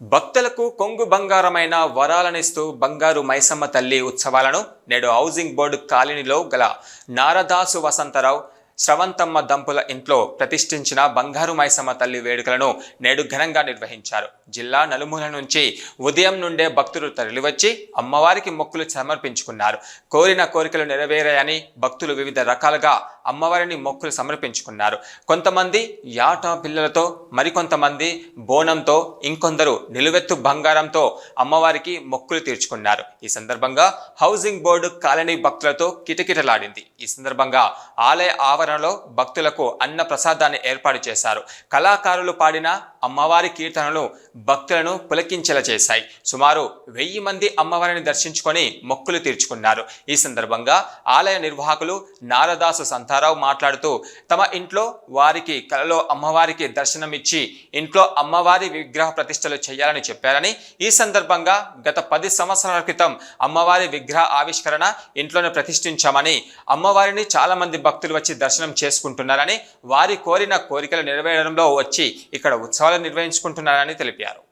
భక్తులకు కొంగు బంగారమైన వరాలనిస్తూ బంగారు మైసమ్మ తల్లి ఉత్సవాలను నేడు హౌసింగ్ బోర్డు కాలనీలో గల నారదాసు వసంతరావు స్రవంతమ్మ దంపుల ఇంట్లో ప్రతిష్ఠించిన బంగారు మైసమ్మ తల్లి వేడుకలను నేడు ఘనంగా నిర్వహించారు. జిల్లా నలుమూల నుంచి ఉదయం నుండే భక్తులు తరలివచ్చి అమ్మవారికి మొక్కులు సమర్పించుకున్నారు. కోరిన కోరికలు నెరవేరాయని భక్తులు వివిధ రకాలుగా అమ్మవారిని మొక్కులు సమర్పించుకున్నారు. కొంతమంది యాట పిల్లలతో మరికొంతమంది బోనంతో ఇంకొందరు నిలువెత్తు బంగారంతో అమ్మవారికి మొక్కులు తీర్చుకున్నారు. ఈ సందర్భంగా హౌసింగ్ బోర్డు కాలనీ భక్తులతో కిటకిటలాడింది. ఈ సందర్భంగా ఆలయ ఆవరణలో భక్తులకు అన్న ప్రసాదాన్ని ఏర్పాటు చేశారు. కళాకారులు పాడిన అమ్మవారి కీర్తనలు భక్తులను పులకించేలా చేశాయి. సుమారు వెయ్యి మంది అమ్మవారిని దర్శించుకొని మొక్కులు తీర్చుకున్నారు. ఈ సందర్భంగా ఆలయ నిర్వాహకులు నారదాసు సంతారావు మాట్లాడుతూ తమ ఇంట్లో వారికి కలలో అమ్మవారికి దర్శనమిచ్చి ఇంట్లో అమ్మవారి విగ్రహ ప్రతిష్టలు చేయాలని చెప్పారని ఈ సందర్భంగా గత పది సంవత్సరాల క్రితం అమ్మవారి విగ్రహ ఆవిష్కరణ ఇంట్లోనే ప్రతిష్ఠించామని అమ్మవారిని చాలా మంది భక్తులు వచ్చి దర్శనం చేసుకుంటున్నారని వారి కోరిన కోరికలు నెరవేరడంలో వచ్చి ఇక్కడ ఉత్సవాలు నిర్వహించుకుంటున్నారని తెలిపారు.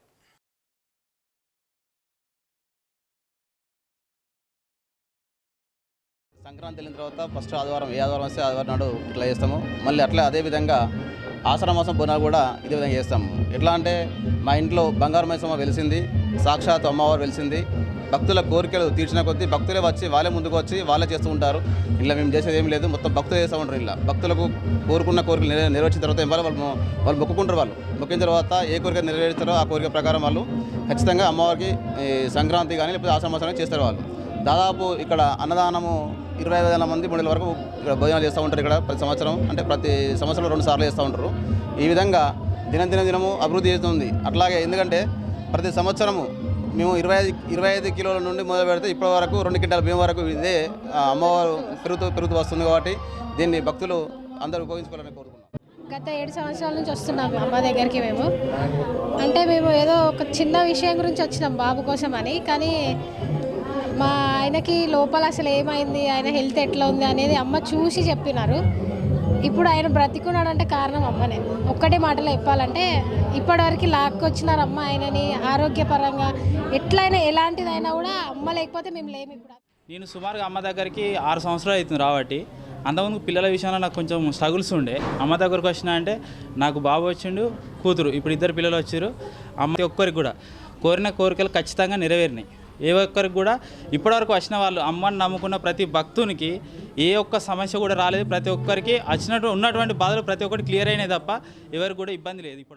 సంక్రాంతి వెళ్ళిన తర్వాత ఫస్ట్ ఆదివారం ఏ ఆదివారం వస్తే ఆదివారం నాడు ఇట్లా చేస్తాము. మళ్ళీ అట్లా అదే విధంగా ఆషాఢ మాసం బోనాలు కూడా ఇదే విధంగా చేస్తాము. ఎట్లా అంటే మా ఇంట్లో బంగారు మైసమ్మ వెలిసింది సాక్షాత్ అమ్మవారు వెలిసింది. భక్తుల కోరికలు తీర్చిన కొద్దీ భక్తులే వచ్చి వాళ్ళే ముందుకు వచ్చి వాళ్ళే చేస్తూ ఉంటారు. ఇలా మేము చేసేది ఏం లేదు. మొత్తం భక్తులు చేస్తూ ఉంటారు ఇలా భక్తులకు కోరుకున్న కోరికలు నెరవే- నెరవేర్చిన తర్వాత ఏం వాళ్ళు వాళ్ళు వాళ్ళు మొక్కుకుంటారు వాళ్ళు. మొక్కిన తర్వాత ఏ కోరిక నెరవేరుస్తారో ఆ కోరిక ప్రకారం వాళ్ళు ఖచ్చితంగా అమ్మవారికి సంక్రాంతి కానీ లేకపోతే ఆషాఢ చేస్తారు వాళ్ళు. దాదాపు ఇక్కడ అన్నదానము ఇరవై ఐదు వేల మంది మూడు వరకు ఇక్కడ భోజనాలు చేస్తూ ఉంటారు ఇక్కడ ప్రతి సంవత్సరం. అంటే ప్రతి సంవత్సరం రెండు సార్లు చేస్తూ ఉంటారు. ఈ విధంగా దినం దినం దినము అభివృద్ధి చేస్తుంది అట్లాగే ఎందుకంటే ప్రతి సంవత్సరము మేము ఇరవై ఐదు ఇరవై ఐదు కిలోల నుండి మొదలు పెడితే ఇప్పటి వరకు రెండు క్వింటాల బియ్యం వరకు ఇదే అమ్మవారు పెరుగుతూ పెరుగుతూ వస్తుంది కాబట్టి దీన్ని భక్తులు అందరూ ఉపయోగించుకోవాలని కోరుకుంటున్నాం. గత ఏడు సంవత్సరాల నుంచి వస్తున్నాం అమ్మ దగ్గరికి మేము. అంటే మేము ఏదో ఒక చిన్న విషయం గురించి వచ్చినాం బాబు కోసం అని కానీ మా ఆయనకి లోపల అసలు ఏమైంది ఆయన హెల్త్ ఎట్లా ఉంది అనేది అమ్మ చూసి చెప్పినారు. ఇప్పుడు ఆయన బ్రతికున్నాడంటే కారణం అమ్మనే. ఒక్కటే మాటలో చెప్పాలంటే ఇప్పటివరకు లాక్కొచ్చినారు అమ్మ ఆయనని ఆరోగ్యపరంగా ఎట్లయినా ఎలాంటిదైనా కూడా అమ్మ లేకపోతే మేము లేము ఇప్పుడు. నేను సుమారుగా అమ్మ దగ్గరికి ఆరు సంవత్సరాలు అవుతుంది రాబట్టి. అంతకుముందు పిల్లల విషయంలో నాకు కొంచెం స్ట్రగుల్స్ ఉండే. అమ్మ దగ్గరకు వచ్చిన అంటే నాకు బాబు వచ్చిండు కూతురు. ఇప్పుడు ఇద్దరు పిల్లలు వచ్చారు అమ్మ ఒక్కరికి కూడా కోరిన కోరికలు ఖచ్చితంగా నెరవేరినాయి. ఏ ఒక్కరికి కూడా ఇప్పటివరకు వచ్చిన వాళ్ళు అమ్మని నమ్ముకున్న ప్రతి భక్తునికి ఏ ఒక్క సమస్య కూడా రాలేదు. ప్రతి ఒక్కరికి వచ్చినట్టు ఉన్నటువంటి బాధలు ప్రతి ఒక్కటి క్లియర్ అయినాయి తప్ప ఎవరికి కూడా ఇబ్బంది లేదు. ఇప్పుడు